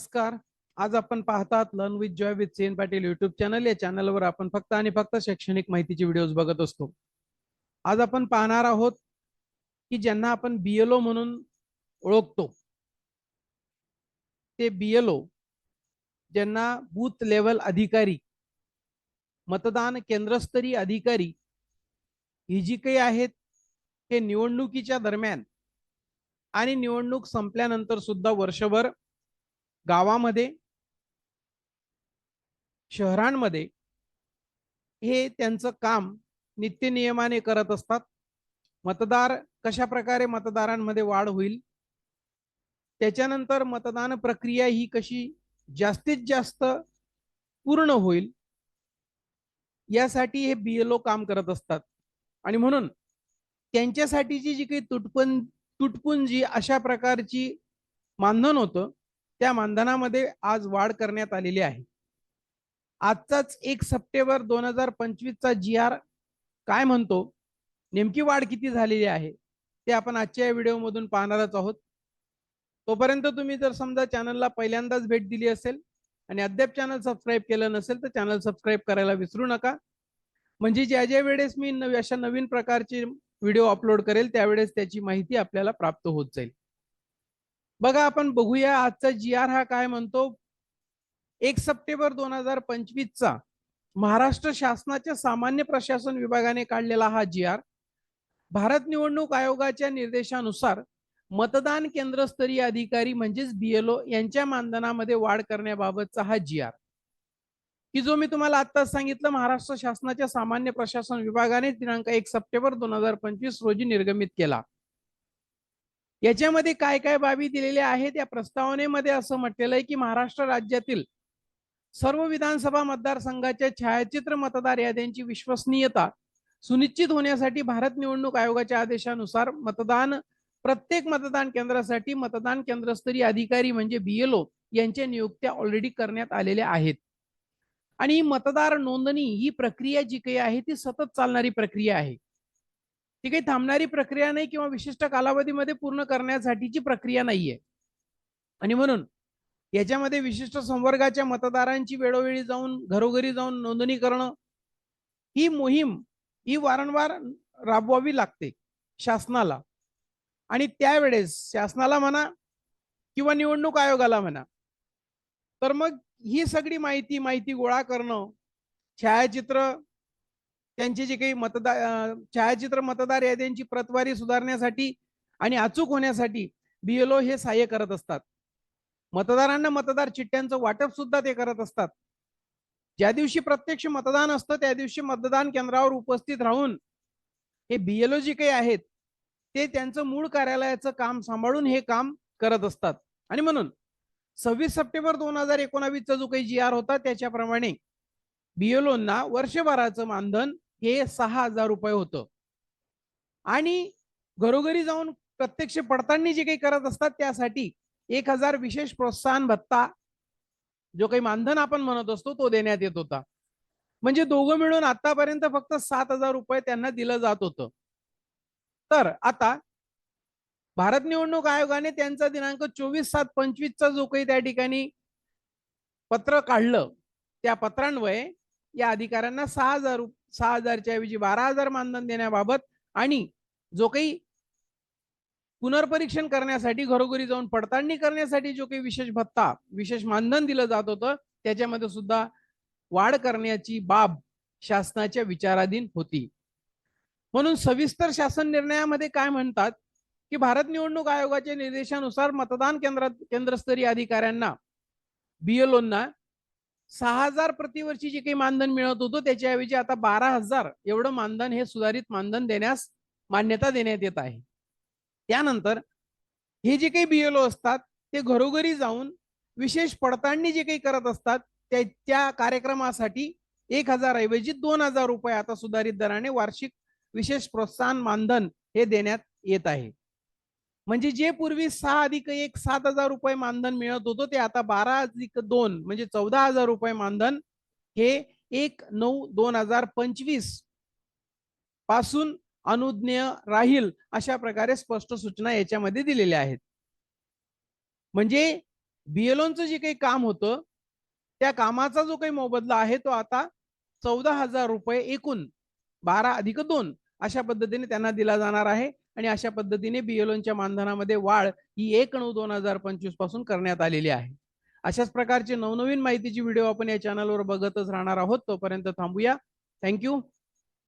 नमस्कार. आज आपण पाहतात learn with Joy with Sen Patil YouTube channel या चॅनलवर आपण फक्त आणि फक्त शैक्षणिक माहितीचे व्हिडिओज बघत असतो. आज आपण पाहणार आहोत की ज्यांना आपण बीएलओ म्हणून ओळखतो ते बीएलओ ज्यांना बूथ लेवल अधिकारी मतदान केंद्रस्तरीय अधिकारी ही जी काही आहेत हे निवडणुकीच्या दरम्यान आणि निवडणूक संपल्यानंतर सुद्धा वर्षभर गावामध्ये शहरांमध्ये हे त्यांचं काम नित्यनियमाने करत असतात. मतदार कशा प्रकारे मतदारांमध्ये वाढ होईल? त्याच्यानंतर मतदान प्रक्रिया ही कशी जास्तीत जास्त पूर्ण होईल? यासाठी हे बीएलओ काम करत असतात. आणि म्हणून त्यांच्यासाठीची जी काही तुटपण तुटपुंजी अशा प्रकारची मानधन होतं त्या मानधनामध्ये आज वाढ करण्यात आलेली आहे. आजचाच एक सप्टेंबर दोन हजार पंचवीसचा जी आर काय म्हणतो? नेमकी वाढ किती झालेली आहे? ते आपण आजच्या या व्हिडिओमधून पाहणारच आहोत. तोपर्यंत तुम्ही जर समजा चॅनलला पहिल्यांदाच भेट दिली असेल आणि अद्याप चॅनल सबस्क्राईब केलं नसेल तर चॅनल सबस्क्राईब करायला विसरू नका. म्हणजे ज्या ज्या वेळेस मी नवी अशा नवीन प्रकारचे व्हिडिओ अपलोड करेल त्यावेळेस त्याची माहिती आपल्याला प्राप्त होत जाईल. बघा आपण बघूया आजचा जी आर हा काय म्हणतो? एक सप्टेंबर दोन हजार पंचवीसचा महाराष्ट्र शासनाच्या सामान्य प्रशासन विभागाने काढलेला हा जी आर. भारत निवडणूक आयोगाच्या निर्देशानुसार मतदान केंद्रस्तरीय अधिकारी म्हणजेच बीएलओ यांच्या मानधनामध्ये वाढ करण्याबाबतचा हा जी आर. की जो मी तुम्हाला आत्ताच सांगितलं महाराष्ट्र शासनाच्या सामान्य प्रशासन विभागाने दिनांक एक सप्टेंबर दोन हजार पंचवीस रोजी निर्गमित केला. याच्यामध्ये काय काय बाबी दिलेल्या आहेत? या प्रस्तावनेमध्ये असं म्हटलेलं आहे की महाराष्ट्र राज्यातील सर्व विधानसभा मतदारसंघाच्या छायाचित्र मतदार याद्यांची विश्वसनीयता सुनिश्चित होण्यासाठी भारत निवडणूक आयोगाच्या आदेशानुसार मतदान प्रत्येक मतदान केंद्रासाठी मतदान केंद्रस्तरीय अधिकारी म्हणजे बीएलओ यांच्या नियुक्त्या ऑलरेडी करण्यात आलेल्या आहेत. आणि मतदार नोंदणी ही प्रक्रिया जी काही आहे ती सतत चालणारी प्रक्रिया आहे. ती काही थांबणारी प्रक्रिया नाही किंवा विशिष्ट कालावधीमध्ये पूर्ण करण्यासाठीची प्रक्रिया नाहीये. आणि म्हणून याच्यामध्ये विशिष्ट संवर्गाच्या मतदारांची वेळोवेळी जाऊन घरोघरी जाऊन नोंदणी करणं ही मोहीम ही वारंवार राबवावी लागते शासनाला. आणि त्यावेळेस शासनाला म्हणा किंवा निवडणूक आयोगाला म्हणा तर मग ही सगळी माहिती माहिती गोळा करणं छायाचित्र त्यांचे जे काही मतदार छायाचित्र मतदार याद्यांची प्रतवारी सुधारण्यासाठी आणि अचूक होण्यासाठी बीएलओ हे सहाय्य करत असतात. मतदारांना मतदार चिठ्ठ्यांचं वाटप सुद्धा ते करत असतात. ज्या दिवशी प्रत्यक्ष मतदान असतं त्या दिवशी मतदान केंद्रावर उपस्थित राहून हे बीएलओ जे काही आहेत ते त्यांचं मूळ कार्यालयाचं काम सांभाळून हे काम करत असतात. आणि म्हणून सव्वीस सप्टेंबर दोन हजार एकोणावीसचा जो काही जी आर होता त्याच्याप्रमाणे बीएलओना वर्षभराचं मानधन हे सहा हजार रुपये होतं. आणि घरोघरी जाऊन प्रत्यक्ष पडताळणी जे काही करत असतात त्यासाठी एक हजार विशेष प्रोत्साहन भत्ता जो काही मानधन आपण म्हणत असतो तो देण्यात येत होता. म्हणजे दोघं मिळून आतापर्यंत फक्त सात हजार रुपये त्यांना दिलं जात होतं. तर आता भारत निवडणूक आयोगाने त्यांचा दिनांक चोवीस सात पंचवीसचा जो काही त्या ठिकाणी पत्र काढलं त्या पत्रान्वये या अधिकाऱ्यांना सहा हजार सहा हजारच्या ऐवजी बारा हजार मानधन देण्याबाबत आणि जो काही पुनर्परीक्षण करण्यासाठी घरोघरी जाऊन पडताळणी करण्यासाठी जो काही विशेष भत्ता विशेष मानधन दिलं जात होतं त्याच्यामध्ये सुद्धा वाढ करण्याची बाब शासनाच्या विचाराधीन होती. म्हणून सविस्तर शासन निर्णयामध्ये काय म्हणतात की भारत निवडणूक आयोगाच्या निर्देशानुसार मतदान केंद्रात केंद्रस्तरीय अधिकाऱ्यांना बीएलओना सहा हजार प्रतिवर्षी जे काही मानधन मिळत होतं त्याच्याऐवजी आता बारा हजार एवढं मानधन हे सुधारित मानधन देण्यास मान्यता देण्यात येत आहे. त्यानंतर हे जे काही बीएलओ असतात ते घरोघरी जाऊन विशेष पडताळणी जे काही करत असतात त्या त्या कार्यक्रमासाठी एक हजार ऐवजी दोन हजार रुपये आता सुधारित दराने वार्षिक विशेष प्रोत्साहन मानधन हे देण्यात येत आहे. म्हणजे जे पूर्वी सहा अधिक एक सात हजार रुपये मानधन मिळत होतं ते आता बारा अधिक दोन म्हणजे चौदा हजार रुपये मानधन हे एक नऊ दोन हजार पंचवीसपासून अनुज्ञेय राहील अशा प्रकारे स्पष्ट सूचना याच्यामध्ये दिलेल्या आहेत. म्हणजे बीएलओचं जे काही काम होतं त्या कामाचा जो काही मोबदला आहे तो आता चौदा हजार रुपये एकूण बारा अधिक दोन अशा पद्धतीने त्यांना दिला जाणार आहे. आणि अशा पद्धतीने बीएलओच्या मानधनामध्ये वाढ ही एक नऊ दोन हजार पंचवीसपासून करण्यात आलेली आहे. अशाच प्रकारचे नवनवीन माहितीची व्हिडिओ आपण या चॅनलवर बघतच राहणार आहोत. तोपर्यंत थांबूया. थँक्यू